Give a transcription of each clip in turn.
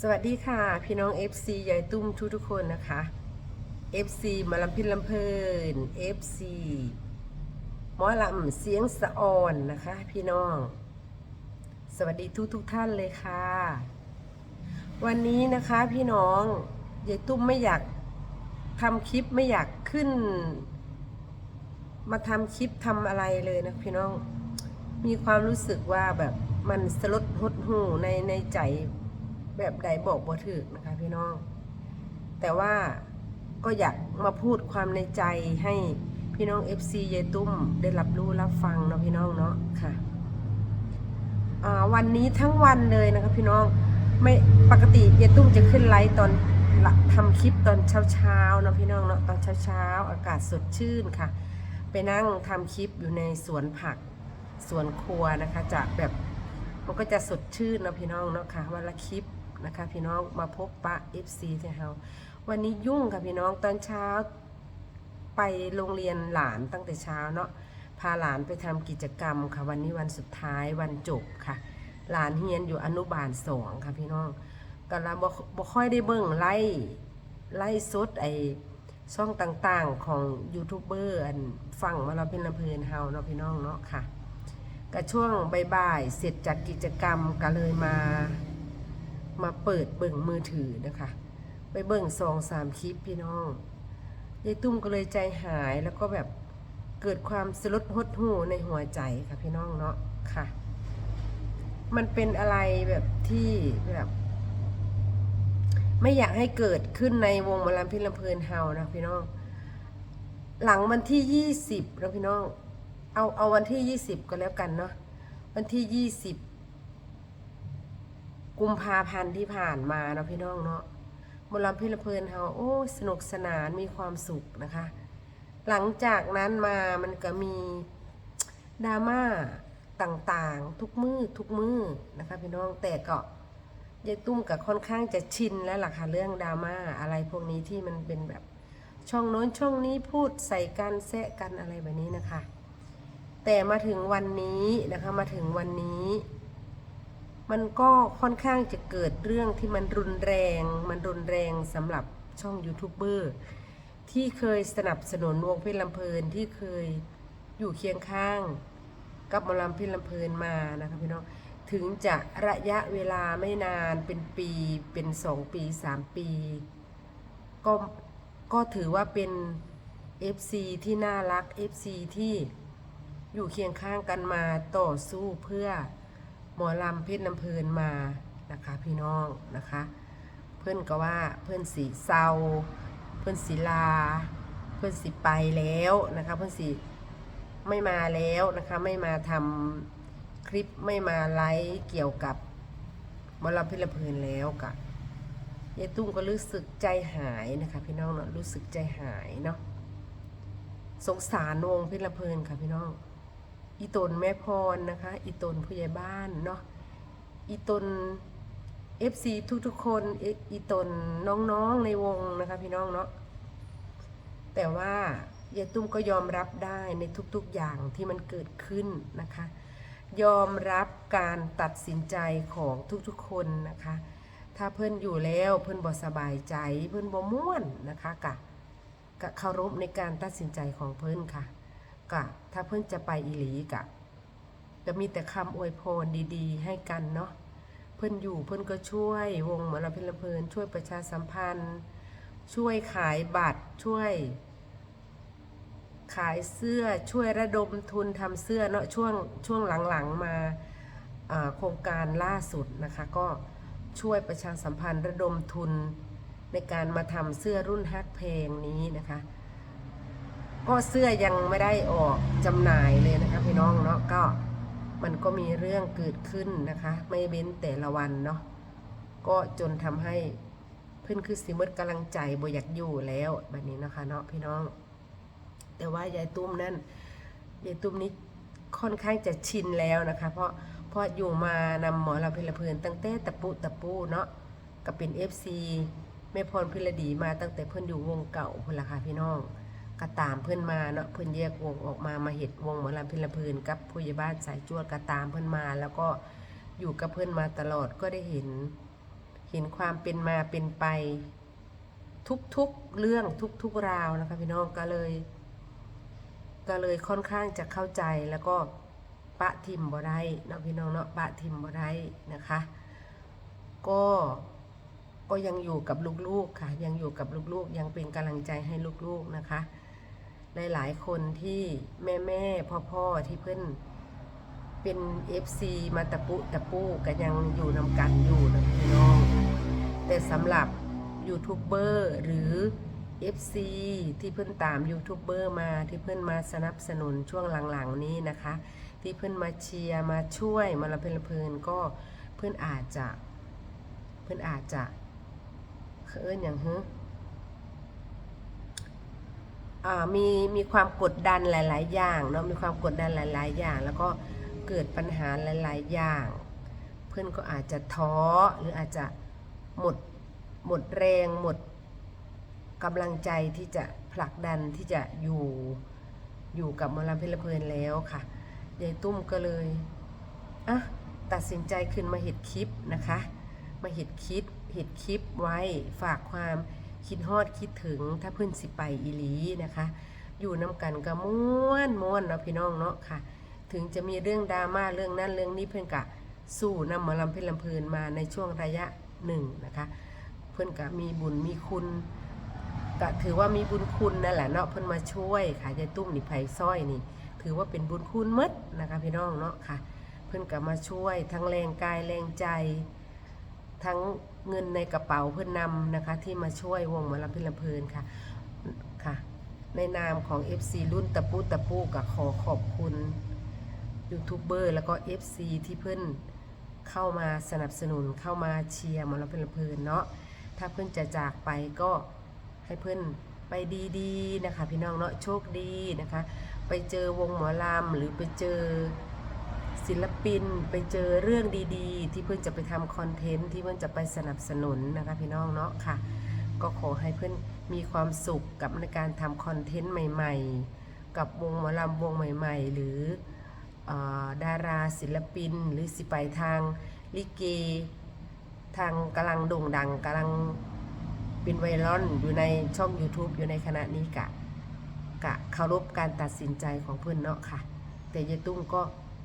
สวัสดีค่ะ พี่น้อง FC ยายตุ้มทุกทุกคนนะคะ FC มาลำพินลำเพลิน FC หมอลำเสียงสะอ่อนนะคะ พี่น้อง สวัสดีทุกทุกท่านเลยค่ะ วันนี้นะคะพี่น้องยายตุ้มไม่อยากทำคลิปไม่อยากขึ้น มาทำคลิปทำอะไรเลยนะพี่น้องมีความรู้สึกว่าแบบมันสลดหดหูในในใจ แบบใดบอกบ่ถึกนะคะพี่น้อง แต่ว่าก็อยากมาพูดความในใจให้พี่น้อง FC เยตุ้มได้รับรู้รับฟังเนาะพี่น้องเนาะค่ะวันนี้ทั้งวันเลยนะคะพี่น้องไม่ปกติเยตุ้มจะขึ้นไลฟ์ตอนละทำคลิปตอนเช้าๆเนาะพี่น้องเนาะตอนเช้าๆ อากาศสดชื่นค่ะ ไปนั่งทำคลิปอยู่ในสวนผักสวนครัวนะคะจะแบบมันก็จะสดชื่นเนาะพี่น้องเนาะค่ะวันละคลิป นะคะพี่น้องมาพบปะ FC ที่เฮาวันนี้ยุ่งค่ะพี่น้องตอนเช้า ไปโรงเรียนหลานตั้งแต่เช้าเนาะพาหลานไปทำกิจกรรมค่ะ วันนี้วันสุดท้ายวันจบค่ะ หลานเฮียนอยู่อนุบาลสองค่ะพี่น้องก็ละบ่บ่ค่อยได้เบิ่งไล่ไล่สดไอช่องต่างๆของยูทูบเบอร์อันฟังมาเราเป็นลำเพลินเฮาเนาะพี่น้องเนาะค่ะก็ช่วงบ่ายๆเสร็จจากกิจกรรมก็เลยมา มาเปิดเบิ่งมือถือนะคะ ไปเบิ่งสองสามคลิปพี่น้องยายตุ้มก็เลยใจหายแล้วก็แบบเกิดความสลดหดหูในหัวใจค่ะพี่น้องเนาะค่ะ มันเป็นอะไรแบบที่แบบไม่อยากให้เกิดขึ้นในวงมลำพิลำเพลินเฮานะพี่น้อง หลังวันที่ยี่สิบแล้วพี่น้อง เอาเอาวันที่ยี่สิบก็แล้วกันเนาะวันที่ยี่สิบ กุมภาพันธ์ที่ผ่านมาเนาะพี่น้องเนาะมลำพิลเพลินเฮาโอ้สนุกสนานมีความสุขนะคะ หลังจากนั้นมามันก็มีดราม่าต่างๆ ทุกมือทุกมือนะคะพี่น้องแต่ก็ยายตุ้มกับค่อนข้างจะชินแล้วล่ะค่ะเรื่องดราม่าอะไรพวกนี้ที่มันเป็นแบบช่องโน้นช่องนี้พูดใส่กันแซะกันอะไรแบบนี้นะคะ แต่มาถึงวันนี้นะคะมาถึงวันนี้ มันก็ค่อนข้างจะเกิดเรื่องที่มันรุนแรง มันรุนแรงสำหรับช่องยูทูบเบอร์ที่เคยสนับสนุนวงเพชรลำเพลินที่เคยอยู่เคียงข้าง กับมอลำเพชรลำเพลินมานะคะพี่น้องถึงจะระยะเวลาไม่นานเป็นปีเป็นสองปีสามปี ก็ก็ถือว่าเป็น FC ที่น่ารัก FC ที่อยู่เคียงข้างกันมาต่อสู้เพื่อ หมอลำเพชรลำเพลินมานะคะพี่น้องนะคะ เพื่อนก็ว่าเพื่อนสีเศร้าเพื่อนสีลา เพื่อนสีไปแล้วนะคะเพื่อนสีไม่มาแล้วนะคะไม่มาทำคลิปไม่มาไลฟ์เกี่ยวกับหมอลำเพชรลำเพลินแล้วกะยายตุ้มก็รู้สึกใจหายนะคะพี่น้องเนาะรู้สึกใจหายเนาะสงสารวงเพชรลำเพลินค่ะพี่น้อง อีตนแม่พรนะคะ อีตนผู้ใหญ่บ้านเนาะ อีตน FC ทุกๆคนออีตนน้องๆในวงนะคะพี่น้องเนาะ แต่ว่ายายตุ้มก็ยอมรับได้ในทุกๆอย่างที่มันเกิดขึ้นนะคะ ยอมรับการตัดสินใจของทุกๆคนนะคะ ถ้าเพื่อนอยู่แล้วเพื่อนบ่สบายใจเพื่อนบ่ม่วนนะคะกะกะเคารพในการตัดสินใจของเพื่อนค่ะ กะ ถ้าเพื่อนจะไปอีหลีกะจะมีแต่คำอวยพรดีๆ ให้กันเนาะเพื่อนอยู่เพื่อนก็ช่วยวงหมอลำเพลินเพลินช่วยประชาสัมพันธ์ ช่วยขายบัตรช่วย ขายเสื้อช่วยระดมทุนทำเสื้อเนาะช่วงช่วงหลังๆมาอ่าโครงการล่าสุดนะคะ ก็ช่วยประชาสัมพันธ์ระดมทุนในการมาทำเสื้อรุ่นฮักเพลงนี้นะคะ ก็เสื้อยังไม่ได้ออกจำหน่ายเลยนะคะพี่น้องเนาะก็มันก็มีเรื่องเกิดขึ้นนะคะ ไม่เว้นแต่ละวันเนาะก็จนทำให้เพื่อนคือสิมดกำลังใจบอยากอยู่แล้วแบบนี้นะคะเนาะพี่น้อง แต่ว่ายายตุ้มนั่นยายตุ้มนี่ค่อนข้างจะชินแล้วนะคะ เพราะเพราะอยู่มานำหมอลำเพลเพลินตั้งแต่ตะปุตะปูเนาะก็เป็น FC แม่พรพิรดีมาตั้งแต่เพื่อนอยู่วงเก่าพุ่นละค่ะพี่น้อง ก็ตามเพื่อนมาเนาะเพื่อนแยกวงออกมามาเห็ดวงหมอลำเพลพลินกับผู้ใหญ่บ้านสายจวดก็ตามเพื่อนมา แล้วก็อยู่กับเพื่อนมาตลอดก็ได้เห็น เห็นความเป็นมาเป็นไป ทุกๆเรื่องทุกๆราวนะคะพี่น้องก็เลย ก็เลยค่อนข้างจะเข้าใจแล้วก็ปะทิมบ่ได้เนาะพี่น้องเนาะปะทิมบ่ได้นะคะ ก็ก็ยังอยู่กับลูกๆค่ะ ยังอยู่กับลูกๆ ยังเป็นกำลังใจให้ลูกๆนะคะ หลาย ๆ คนที่แม่แม่พ่อพ่อที่เพื่อนเป็น FC มาตะปุตะปูก็ยังอยู่นำกันอยู่นะพี่น้องแต่สำหรับยูทูบเบอร์หรือ FC ที่เพื่อนตามยูทูบเบอร์มาที่เพื่อนมาสนับสนุนช่วงหลังๆนี้นะคะ ที่เพื่อนมาเชียร์มาช่วยมาละเพลินเพลินก็เพื่อนอาจจะ เพื่อนอาจจะเอิ้นอย่างเฮ้อ มีมีความกดดันหลาย ๆ อย่างเนาะมีความกดดันหลาย ๆ อย่าง แล้วก็เกิดปัญหาหลาย ๆ อย่าง เพื่อนก็อาจจะท้อหรืออาจจะหมดหมดแรงหมดกำลังใจที่จะผลักดันที่จะอยู่อยู่กับมอลำเพลินเพลินแล้วค่ะยายตุ้มก็เลยอะตัดสินใจขึ้นมาเห็ดคลิปนะคะ มาเห็ดคลิปเห็ดคลิปไว้ฝากความ คิดฮอดคิดถึงถ้าเพื่อนสิไปอีหลีนะคะ อยู่น้ำกันก็ม้วนม้วนเนาะพี่น้องเนาะค่ะ ถึงจะมีเรื่องดราม่าเรื่องนั้นเรื่องนี้เพื่อนกะสู้นำหมาลำเพลินลำเพลินมาในช่วงระยะหนึ่งนะคะ เพื่อนกะมีบุญมีคุณก็ถือว่ามีบุญคุณนั่นแหละเนาะเพื่อนมาช่วยค่ะยายตุ้มนี่ไผ่ซ้อยนี่ ถือว่าเป็นบุญคุณมดนะคะพี่น้องเนาะค่ะ เพื่อนกะมาช่วยทั้งแรงกายแรงใจ ทั้งเงินในกระเป๋าเพื่อนนำนะคะ ที่มาช่วยวงหมอลำเพลินลำเพลินค่ะค่ะ ในนามของ FC รุ่นตะปูตะปูก็ขอขอบคุณยูทูบเบอร์แล้วก็ FC ที่เพื่อนเข้ามาสนับสนุนเข้ามาเชียร์หมอลำเพลินลำเพลินเนาะถ้าเพื่อนจะจากไปก็ให้เพื่อนไปดีๆนะคะ พี่น้องเนาะโชคดีนะคะ ไปเจอวงหมอลำหรือไปเจอ ศิลปินไปเจอเรื่องดีๆ ที่เพื่อนจะไปทำคอนเทนต์ที่เพื่อนจะไปสนับสนุนนะคะพี่น้องเนาะค่ะ ก็ขอให้เพื่อนมีความสุขกับในการทำคอนเทนต์ใหม่ ๆ กับวงหมอลำวงใหม่ ๆ หรืออดาราศิลปิน หรือสิไปทางลิเก ทางกำลังโด่งดังกำลังเป็นไวรัลอยู่ในช่อง YouTube อยู่ในขณะนี้กะกะเคารพการตัดสินใจของเพื่อนเนาะค่ะ แต่ยายตุ้มก็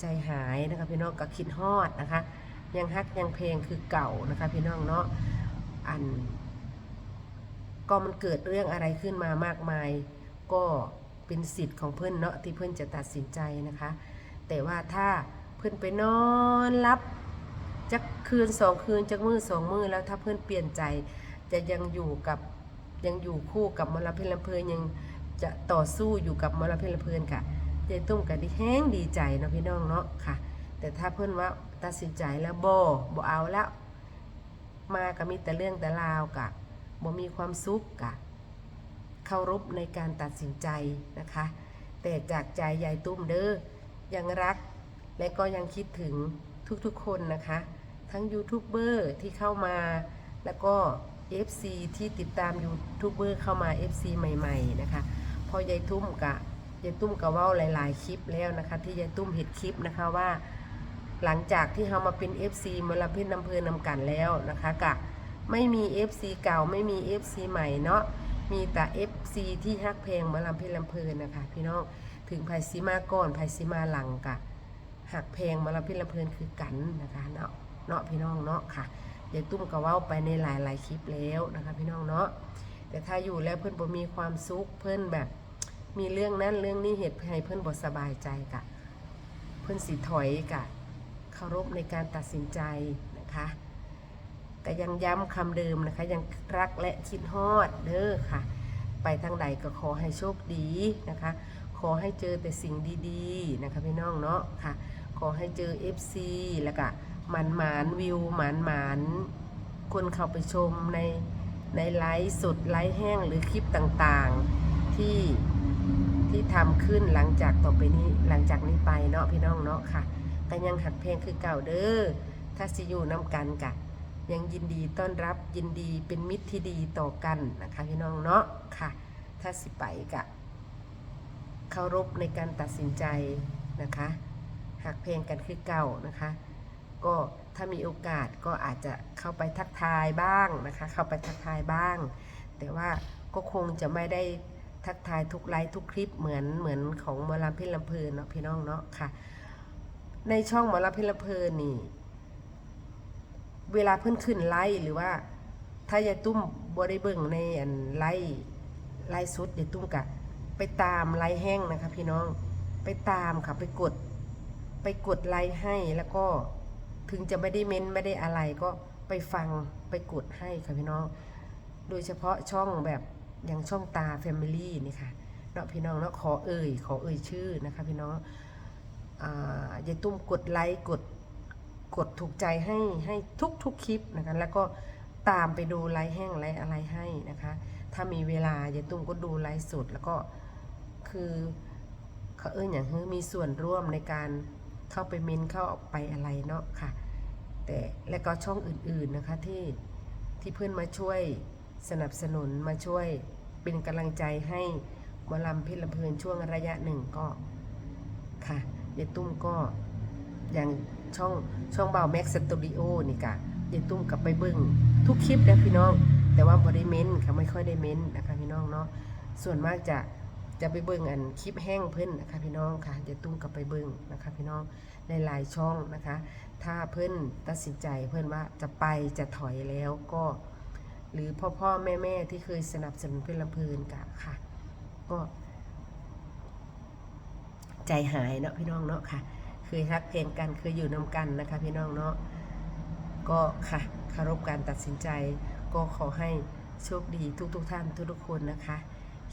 ใจหายนะคะพี่น้องก็คิดฮอดนะคะ ยังฮักยังเพลงคือเก่านะคะ พี่น้องเนาะอัน ก็มันเกิดเรื่องอะไรขึ้นมามากมาย ก็เป็นสิทธิ์ของเพื่อนเนาะที่เพื่อนจะตัดสินใจนะคะ แต่ว่าถ้าเพื่อนไปนอนรับจักคืนสองคืนจักมือสองมือแล้วถ้าเพื่อนเปลี่ยนใจจะยังอยู่กับยังอยู่คู่กับมลำเพลินลำเพลินยังจะต่อสู้อยู่กับมลำเพลินลำเพลินค่ะ ยายตุ้มก็ดีแห้งดีใจเนาะพี่น้องเนาะค่ะ แต่ถ้าเพื่อนว่าตัดสินใจแล้วโบ่บ่เอาแล้ว มาก็มีแต่เรื่องแต่ราวกะบ่มีความสุขกะเคารพในการตัดสินใจนะคะ แต่จากใจยายตุ้มเด้อยังรักและก็ยังคิดถึงทุกๆคนนะคะ ทั้งยูทูบเบอร์ที่เข้ามา แล้วก็ FC ที่ติดตามยูทูบเบอร์เข้ามา FC ใหม่ ๆ นะคะ พอยายตุ้มกะ ยายตุ้มกะว่าหลาย ๆ คลิปแล้วนะคะ ที่ยายตุ้มเห็นคลิปนะคะว่า หลังจากที่เรามาเป็น FC มาลำเพ็ญนำเพลินนำกันแล้วนะคะกะไม่มี FC เก่าไม่มี FC ใหม่เนาะมีแต่ FC ที่ฮักเพลงมาลำเพ็ญลำเพลินนะคะ พี่น้องถึงไผซีมาก่อนไผซีมาหลังกะหักเพลงมาลำเพ็ญลำเพลินคือกันนะคะเนาะเนาะพี่น้องเนาะค่ะยายตุ้มก็ว้าไปในหลาย ๆ คลิปแล้วนะคะ พี่น้องเนาะแต่ถ้าอยู่แล้วเพื่อนบ่มีความสุขเพื่อนแบบ มีเรื่องนั้นเรื่องนี้เหตุให้เพื่อนบสบายใจกะ เพื่อนสิถอยกะเคารพในการตัดสินใจนะคะแต่ยังย้ำคำเดิมนะคะ ยังรักและคิดฮอดเด้อค่ะ ไปทางใดก็ขอให้โชคดีนะคะ ขอให้เจอแต่สิ่งดีๆนะคะพี่น้องเนาะค่ะ ขอให้เจอ FC แล้วก็หมันหมานวิวหมานหมานคนเข้าไปชมในในไลฟ์สดไลฟ์แห้งหรือคลิปต่างๆ ที่ ที่ทำขึ้นหลังจากต่อไปนี้หลังจากนี้ไปเนาะพี่น้องเนาะค่ะก็ยังหักเพลงคือเก่าเด้อถ้าสิอยู่น้ำกันกะยังยินดีต้อนรับยินดีเป็นมิตรที่ดีต่อกันนะคะพี่น้องเนาะค่ะ ถ้าสิไปกะเคารพในการตัดสินใจนะคะหักเพลงกันคือเก่านะคะ ก็ถ้ามีโอกาสก็อาจจะเข้าไปทักทายบ้างนะคะ เข้าไปทักทายบ้าง แต่ว่าก็คงจะไม่ได้ ทักทายทุกไลฟ์ทุกคลิปเหมือนเหมือนของหมอลำเพิลำเพลินเนาะพี่น้องเนาะค่ะ ในช่องหมอลำเพิลำเพลินนี่ เวลาเพิ่นขึ้นไลฟ์หรือว่า ถ้ายายตุ้มบ่ได้เบิ่งในอันไลฟ์ไลฟ์สดยายตุ้มกะไปตามไลฟ์แห้งนะคะ พี่น้องไปตามค่ะไปกด ไปกดไลค์ให้แล้วก็ถึงจะไม่ได้เม้นไม่ได้อะไรก็ไปฟังไปกดให้ค่ะพี่น้อง โดยเฉพาะช่องแบบ อย่างช่องตา Family นี่ค่ะเนาะพี่น้องเนาะขอเอ่ยขอเอ่ยชื่อนะคะพี่น้องอ่ายายตุ้มกดไลค์กดกดถูกใจให้ให้ทุกทุกคลิปนะคะแล้วก็ตามไปดูไลค์แห้งไลค์อะไรให้นะคะ ถ้ามีเวลายายตุ้มก็ดูไลฟ์สดแล้วก็คือเขาเอ่ยอย่างเฮ้ยมีส่วนร่วมในการเข้าไปเมนเข้าไปอะไรเนาะค่ะ แต่และก็ช่องอื่นๆนะคะที่ที่เพื่อนมาช่วย สนับสนุนมาช่วยเป็นกำลังใจให้หมอลำเพชรลำเพลินช่วงระยะหนึ่งก็ค่ะยายตุ้มก็อย่างช่องช่องเบาแม็กสตูดิโอนี่กะยายตุ้มกับไปเบิ้งทุกคลิปนะพี่น้อง แต่ว่าบริเมนค่ะไม่ค่อยได้เม้นนะคะพี่น้องเนาะส่วนมากจะจะไปเบิ้งอันคลิปแห้งเพิ่นนะคะพี่น้องค่ะยายตุ้มกับไปเบิ้งนะคะพี่น้องในหลายช่องนะคะ ถ้าเพื่อนตัดสินใจเพื่อนว่าจะไปจะถอยแล้วก็ หรือพ่อพ่อแม่แม่ที่เคยสนับสนุนเพื่อนลำเพลินกะค่ะ ก็ ใจหายเนาะพี่น้องเนาะค่ะ เคยฮักเพลงกันเคยอยู่นํกันนะคะ พี่น้องเนาะก็ค่ะเคารพการตัดสินใจ ก็ขอให้โชคดีทุกๆทท่านทุกๆคนนะคะ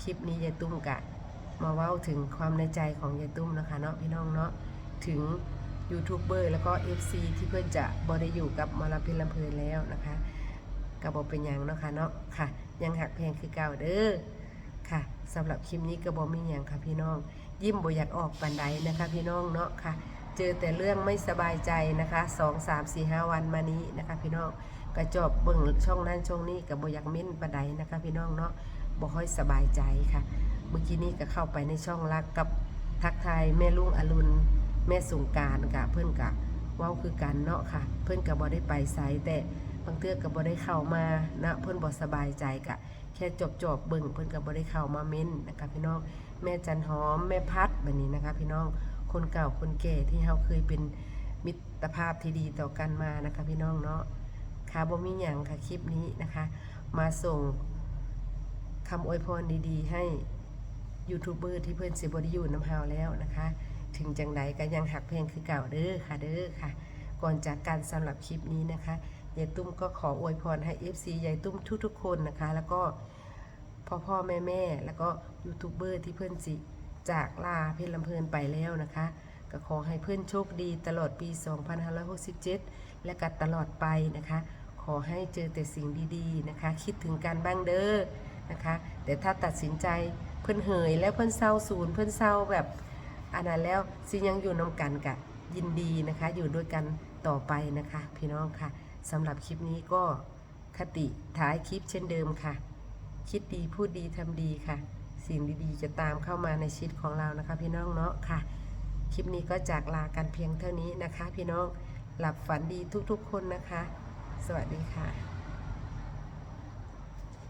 คลิปนี้ยายตุ้มกะ มาเว้าถึงความในใจของยายตุ้มนะคะเนาะพี่น้องเนาะถึงยูทูบเบอร์แล้วก็ FC ที่เพื่อนจะบริอยู่กับมาลำเพลินลำเพลินแล้วนะคะ กับบอกเป็นยังเนาะค่ะเนาะค่ะ ยังหักแพงคือเก่าเด้อค่ะสำหรับคลิปนี้ก็บอกมีหยังค่ะพี่น้อง ยิ้มบ่อยากออกปันใดนะคะ พี่น้องเนาะค่ะ เจอแต่เรื่องไม่สบายใจนะคะ2 3 4 5วันมานี้นะคะ พี่น้องกระจบเบิ่งช่องนั้นช่องนี้กับบอยากเม้นปันใดนะคะ พี่น้องเนาะบ่ค่อยสบายใจค่ะ เมื่อกี้นี้ก็เข้าไปในช่องรักกับทักทายแม่ลุงอรุณแม่สงการกะเพื่อนกะเว้าคือกันเนาะค่ะ เพื่อนกะบ่ได้ไปไสแต่ บางเทื่อก็บ่ได้เข้ามานะเพื่อนบ่สบายใจกะแค่จบจบเบิ่งเพื่อนก็บ่ได้เข้ามาเม้นนะคะพี่น้องแม่จันหอมแม่พัดแบบนี้นะคะ พี่น้องคนเก่าคนแก่ที่เราเคยเป็นมิตรภาพที่ดีต่อกันมานะคะ พี่น้องเนาะค่ะบ่มีหยังค่ะคลิปนี้นะคะ มาส่งคำอวยพรดีๆ ให้ยูทูบเบอร์ที่เพื่อนสิบริยูน้ำเฮาแล้วนะคะ ถึงจังใดก็ยังหักเพลงคือเก่าเด้อค่ะเด้อค่ะ ก่อนจากการสำหรับคลิปนี้นะคะ ยายตุ้มก็ขออวยพรให้ FC ยายตุ้มทุกๆคนนะคะ แล้วก็พ่อพ่อแม่แม่แล้วก็ยูทูบเบอร์ที่เพื่อนสิจากลาเพชรลำเพลินไปแล้วนะคะ ก็ขอให้เพื่อนโชคดีตลอดปี 2567 และก็ตลอดไปนะคะ ขอให้เจอแต่สิ่งดีๆนะคะ คิดถึงกันบ้างเด้อนะคะ แต่ถ้าตัดสินใจเพื่อนเหยแล้วเพื่อนเศร้าศูนย์เพื่อนเศร้าแบบอันนั้นแล้วสิยังอยู่น้ำกันกะยินดีนะคะ อยู่ด้วยกันต่อไปนะคะ พี่น้องค่ะ สำหรับคลิปนี้ก็คติท้ายคลิปเช่นเดิมค่ะ คิดดีพูดดีทำดีค่ะ สิ่งดีๆ จะตามเข้ามาในชีวิตของเรานะคะ พี่น้องเนาะค่ะ คลิปนี้ก็จากลากันเพียงเท่านี้นะคะ พี่น้องหลับฝันดีทุกๆ คนนะคะ สวัสดีค่ะ